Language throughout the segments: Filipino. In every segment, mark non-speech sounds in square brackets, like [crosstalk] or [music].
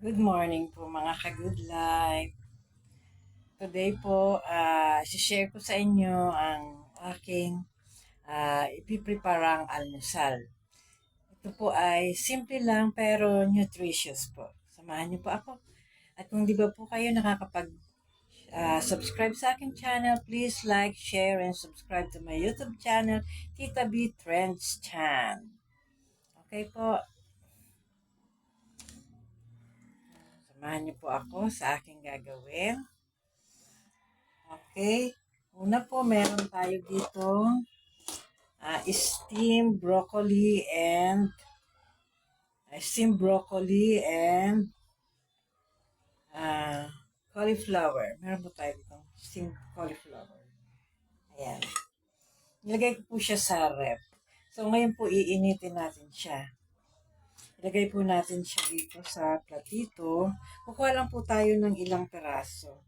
Good morning po mga ka-good life. Today po, uh, share ko sa inyo ang aking uh, ipipreparang almusal. Ito po ay simple lang pero nutritious po. Samahan niyo po ako. At kung di ba po kayo nakakapag uh, subscribe sa aking channel, please like, share, and subscribe to my YouTube channel, Tita B Trends Chan. Okay po. Samahan niyo po ako sa aking gagawin. Okay. Una po, meron tayo dito uh, steamed broccoli and uh, steamed broccoli and uh, cauliflower. Meron po tayo dito steamed cauliflower. Ayan. Nilagay ko po siya sa rep. So, ngayon po, iinitin natin siya. Ilagay po natin siya dito sa platito. Kukuha lang po tayo ng ilang peraso.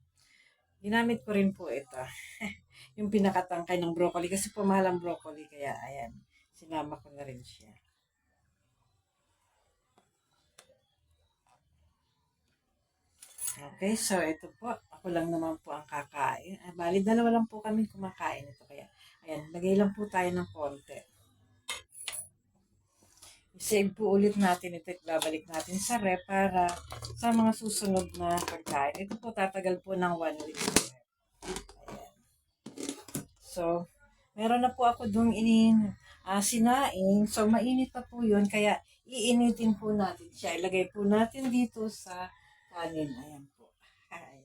Ginamit ko rin po ito. [laughs] yung pinakatangkay ng broccoli. Kasi po mahal ang broccoli. Kaya ayan, sinama ko na rin siya. Okay, so ito po. Ako lang naman po ang kakain. Ah, bali, dalawa lang po kami kumakain ito. Kaya, ayan, lagay lang po tayo ng konti. I-save po ulit natin ito at babalik natin sa rep para sa mga susunod na pagkain. Ito po tatagal po ng 1 week. Ayan. So, meron na po ako doon inin uh, sinaing. So, mainit pa po yun. Kaya, iinitin po natin siya. Ilagay po natin dito sa kanin. Ayan po. Ayan.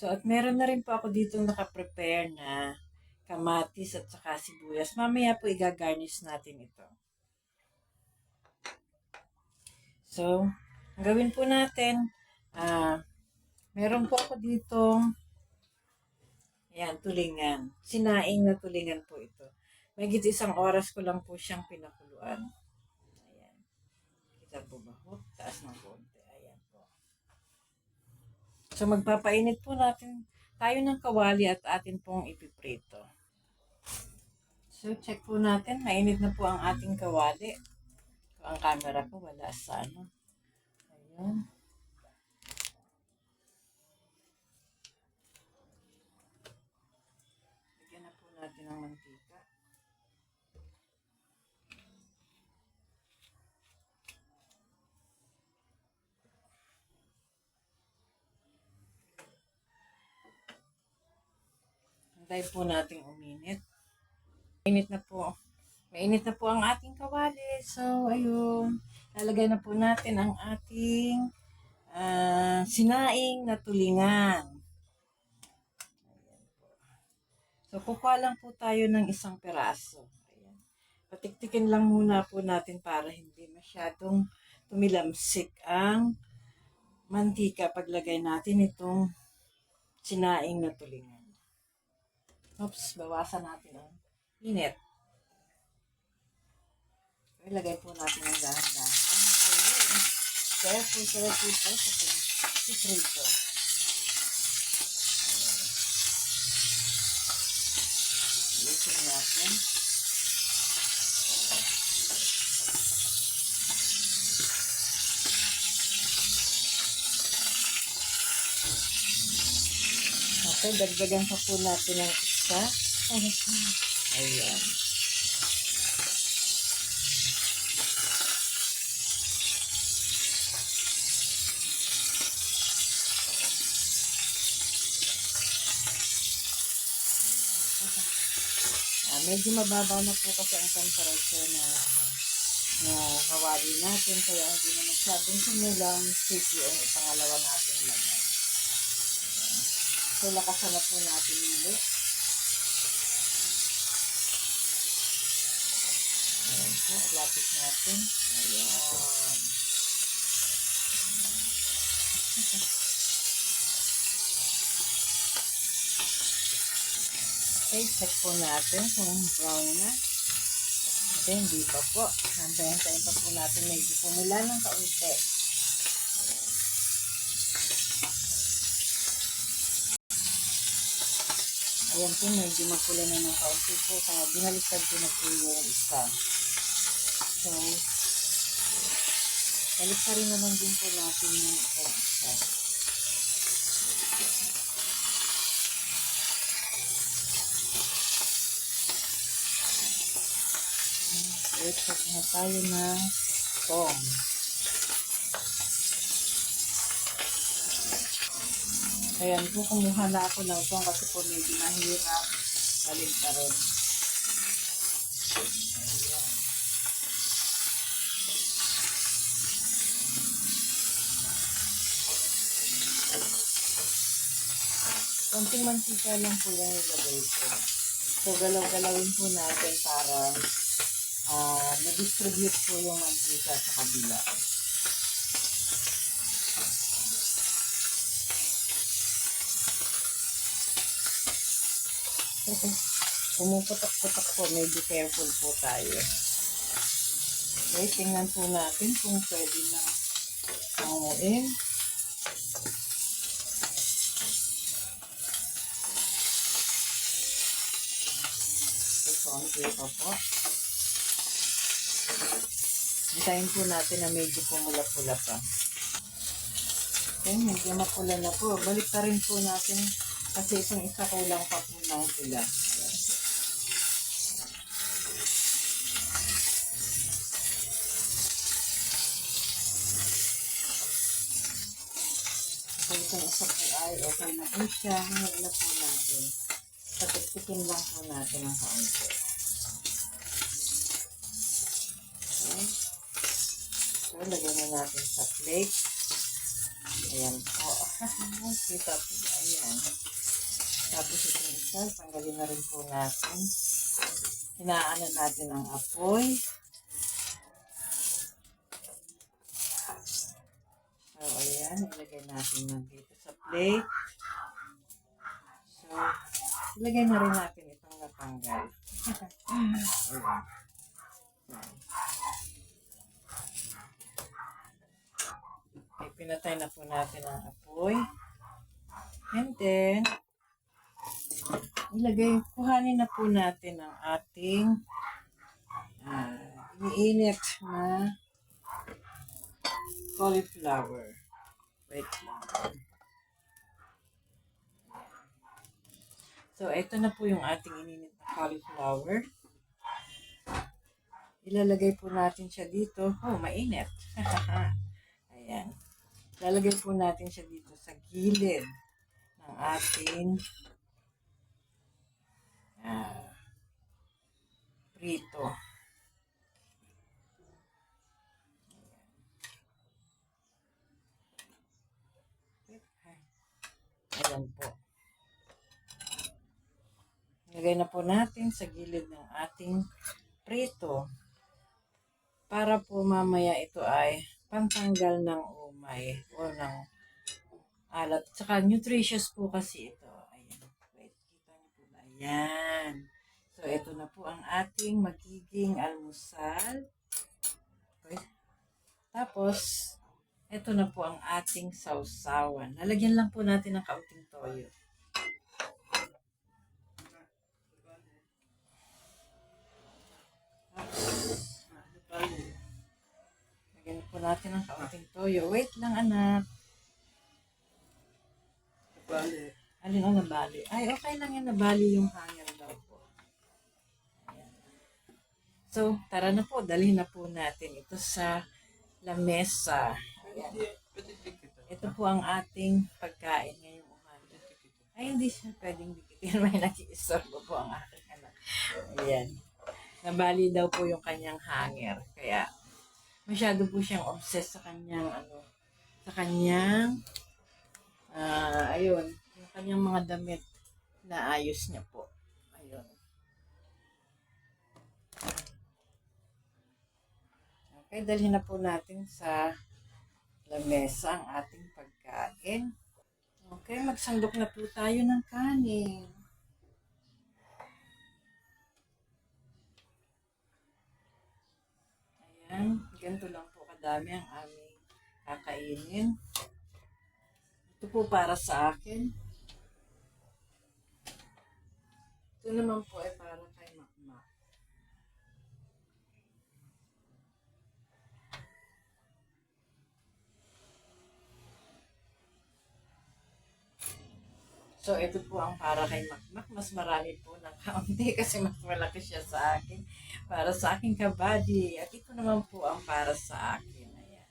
So, at meron na rin po ako dito nakaprepare na kamatis at saka sibuyas. Mamaya po igagarnish natin ito. So, ang gawin po natin, ah, uh, meron po ako dito, ayan, tulingan. Sinaing na tulingan po ito. May isang oras ko lang po siyang pinakuluan. Ayan. Kita po ba? Oh, taas ng konti. So magpapainit po natin tayo ng kawali at atin pong ipiprito. So check po natin, mainit na po ang ating kawali. Ang camera ko wala sa ano. Ayan. Bigyan na po natin ng mantika. Antay po nating uminit. Mainit na po. Mainit na po ang ating kawali. So, ayun. Lalagay na po natin ang ating uh, sinaing na tulingan. So, kukuha lang po tayo ng isang peraso. Ayan. Patiktikin lang muna po natin para hindi masyadong tumilamsik ang mantika paglagay natin itong sinaing na tulingan. Oops, bawasan natin ang init. Ilagay po natin ang dahan-dahan. Ayun. Careful, careful po sa pag-siprito. Ilisip natin. Okay, dagdagan pa po natin ng isa. Ayan. Ah, medyo mababa na po kasi ang temperature na na kawali natin kaya hindi na masyadong sumulang sticky yung pangalawa natin lagay. So, lakasan na po natin muli. Po, lapit natin. Ayan. Okay, check po natin kung brown na. Okay, hindi pa po. Hantayin pa po natin medyo pumula ng kaunti. Ayan po, medyo mapula na ng kaunti po. Kaya binaliktad ko na po yung isa. So, baliktarin naman din po natin yung isa. Check na tayo ng tom. Ayan po, kumuha na ako ng tom kasi po medyo mahirap. Baliktarin. Ayan. Konting mantika lang po yung ilagay ko. So, galaw-galawin po natin para ah na-distribute po yung mantika sa kabila. [laughs] Pumuputok-putok po, medyo careful po tayo. Okay, tingnan po natin kung pwede na panguin. Konti pa po. Hintayin po natin na medyo pumula-pula pa. Okay, medyo mapula na po. Balik pa rin po natin kasi itong isa kulang pa po pula. Ayan. So, itong isa po ay okay na po siya. Ngayon na po natin. Patiktikin lang po natin ang kaunti. So, lagyan na natin sa plate. Ayan po. [laughs] Kita po. Ayan. Tapos itong isa, tanggalin na rin po natin. Hinaano natin ang apoy. So, ayan. Ilagay natin na dito sa plate. So, ilagay na rin natin itong natanggal. [laughs] ayan. Ayan. Pinatay na po natin ang apoy. And then, ilagay, kuhanin na po natin ang ating ah, iniinit na cauliflower. Wait lang. So, ito na po yung ating ininit na cauliflower. Ilalagay po natin siya dito. Oh, mainit. [laughs] Ayan. Lalagay po natin siya dito sa gilid ng ating ah, prito. Ayan po. Lagay na po natin sa gilid ng ating prito para po mamaya ito ay pantanggal ng umay o ng alat. Tsaka nutritious po kasi ito. Ayan. Wait, kita niyo po ba? Ayan. So, ito na po ang ating magiging almusal. Okay. Tapos, ito na po ang ating sausawan. Lalagyan lang po natin ng kaunting toyo. Natin ng kaunting toyo. Wait lang, anak. Bale. Alin ang nabali? Ay, okay lang yan. Nabali yung hanger daw po. Ayan. So, tara na po. Dalhin na po natin ito sa lamesa. Ayan. Ito po ang ating pagkain ngayong umaga. Ay, hindi siya pwedeng dikitin. [laughs] May nag-iisorbo po ang aking anak. Ayan. Nabali daw po yung kanyang hanger. Kaya, masyado po siyang obsessed sa kanyang, ano, sa kanyang, ah, ayun, yung kanyang mga damit na ayos niya po. Ayun. Okay, dalhin na po natin sa lamesa ang ating pagkain. Okay, magsandok na po tayo ng kanin. Ayan, ganito lang po kadami ang aming kakainin. Ito po para sa akin. naman po ay para kay Makmak. So, ito po ang para kay Makmak. Mas marami po ng kaunti [laughs] kasi mas malaki siya sa akin. Para sa aking kabady. At ito naman po ang para sa akin. Ayan.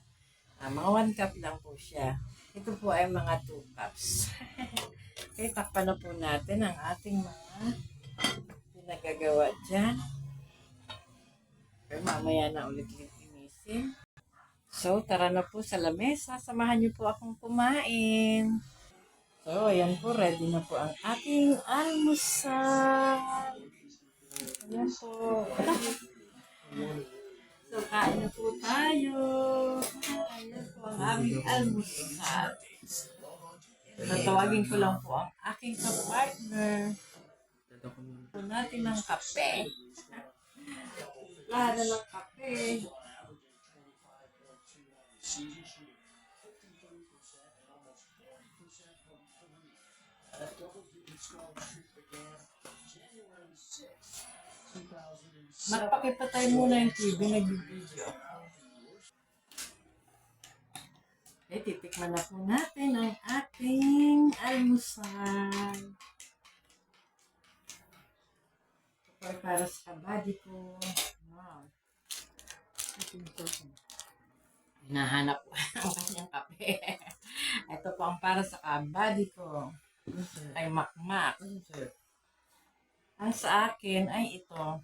Ah, mga one cup lang po siya. Ito po ay mga two cups. [laughs] okay, takpan na po natin ang ating mga pinagagawa dyan. Okay, mamaya na ulit linisin. So, tara na po sa lamesa. Samahan niyo po akong kumain. So, ayan po. Ready na po ang ating almusal. Ayan po. So, kain na po tayo. Ayan po ang aming almusal. Tatawagin ko lang po ang aking kapartner. Dito ko muna. Po natin ng kape. Lahat na ng kape. Magpakipatay muna yung TV, nag-video. Okay, titikman na po natin ang ating almusal. Ay para sa kabady ko. Wow. Hinahanap ko [laughs] ang kanyang kape. Ito po ang para sa kabady ko. Sa'yo? Ay makmak. Sa'yo? Ang sa akin ay ito.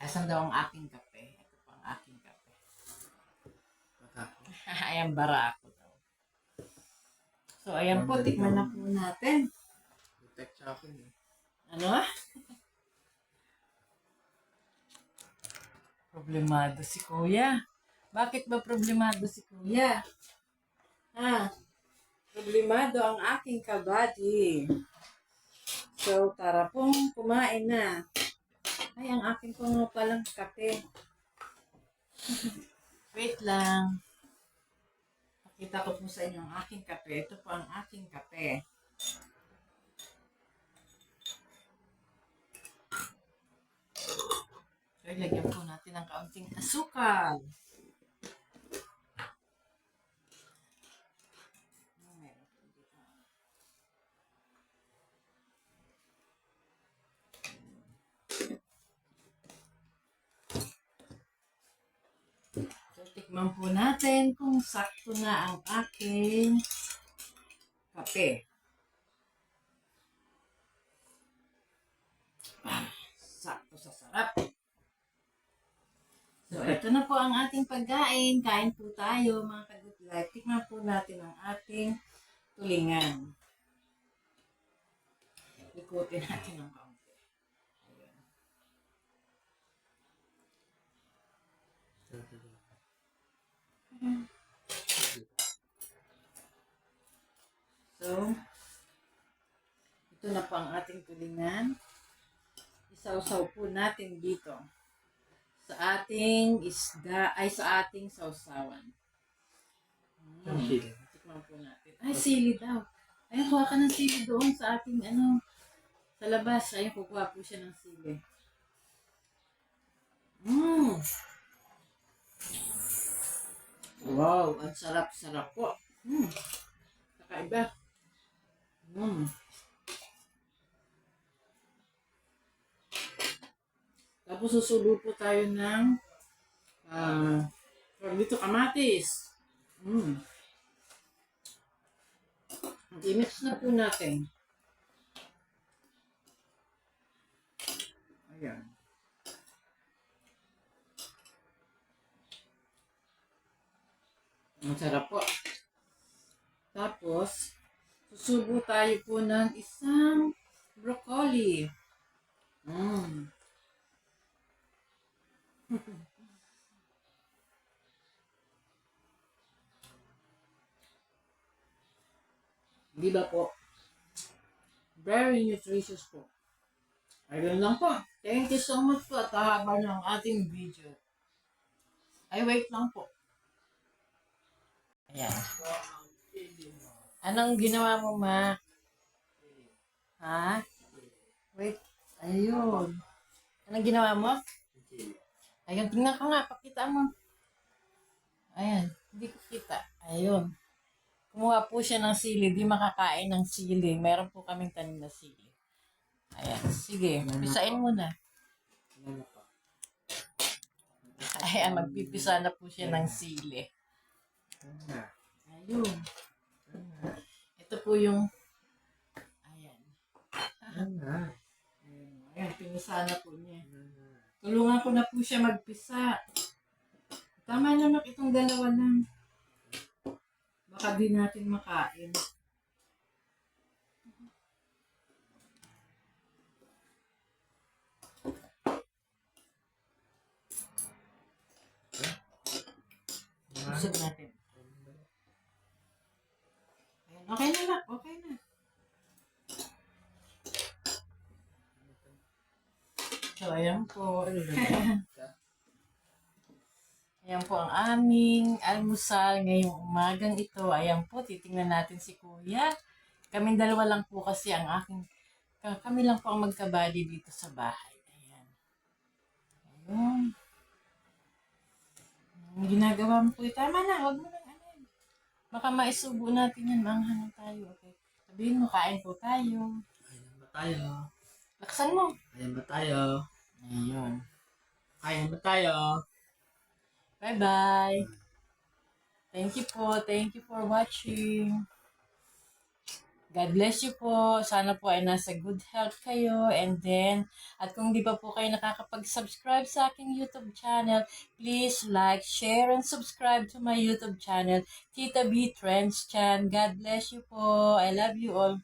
Asan daw ang aking kape? Ito po ang aking kape. [laughs] Ayan, bara ako daw. So, ayan po, tikman na po natin. Protect sa akin eh. Ano? [laughs] Problemado si kuya. Bakit ba problemado si kuya? Ha? Problemado ang aking kabady. So, tara pong kumain na. Ay, ang aking po nga palang kape. [laughs] Wait lang. Pakita ko po sa inyo ang aking kape. Ito po ang aking kape. So, ilagyan po natin ng kaunting asukal. Ano meron po dito? So, tikman po natin kung sakto na ang aking kape. Ah, sakto sa sarap. So, ito na po ang ating pagkain. Kain po tayo, mga life. Tikman po natin ang ating tulingan. Ikutin natin ng kaunti. Ayan. So, ito na po ang ating tulingan. Isawsaw po natin dito sa ating isda, ay sa ating sausawan. Ang Mm. sili. Tikman po natin. Ay, sili daw. Ay, kuha ka ng sili doon sa ating ano, sa labas. Ayun, kukuha po siya ng sili. Mmm. Wow, ang sarap-sarap po. Mmm. Kakaiba. Mmm. Tapos susulo po tayo ng uh, dito kamatis. Mm. I-mix na po natin. Ayan. Ang sarap po. Tapos, susubo tayo po ng isang broccoli. Mm. [laughs] Di ba po? Very nutritious po. Ayun lang po. Thank you so much po at haba ng ating video. Ay, wait lang po. Ayan. Anong ginawa mo, ma? Ha? Wait. Ay, Anong ginawa mo? Ayun, tingnan ko nga, pakita mo. Ayan, hindi ko kita. Ayun. Kumuha po siya ng sili, di makakain ng sili. Meron po kaming tanim na sili. Ayan, sige, pisain mo na. Ayan, magpipisa na po siya ng sili. Na? Ayun. Ito po yung, ayan. Ayan, pinisa na po niya. Tulungan ko na po siya magpisa. Tama naman itong dalawa lang. Baka di natin makain. Usap natin. Ayan, okay na lang. Okay na. So, ayan po. [laughs] Ayan po ang aming almusal ngayong umagang ito. Ayan po, titingnan natin si Kuya. Kaming dalawa lang po kasi ang aking, ka- kami lang po ang magkabady dito sa bahay. Ayan. Ayun. Ang ginagawa mo po, tama na, wag mo yun. Baka maisubo natin yan, manghangan tayo. Okay. Sabihin mo, kain po tayo. Ayan ba tayo? Laksan mo. Ayan ba tayo? Ayun. Ayan ba tayo? Bye-bye. Thank you po. Thank you for watching. God bless you po. Sana po ay nasa good health kayo. And then, at kung di pa po kayo nakakapag-subscribe sa aking YouTube channel, please like, share, and subscribe to my YouTube channel, Tita B Trends Chan. God bless you po. I love you all.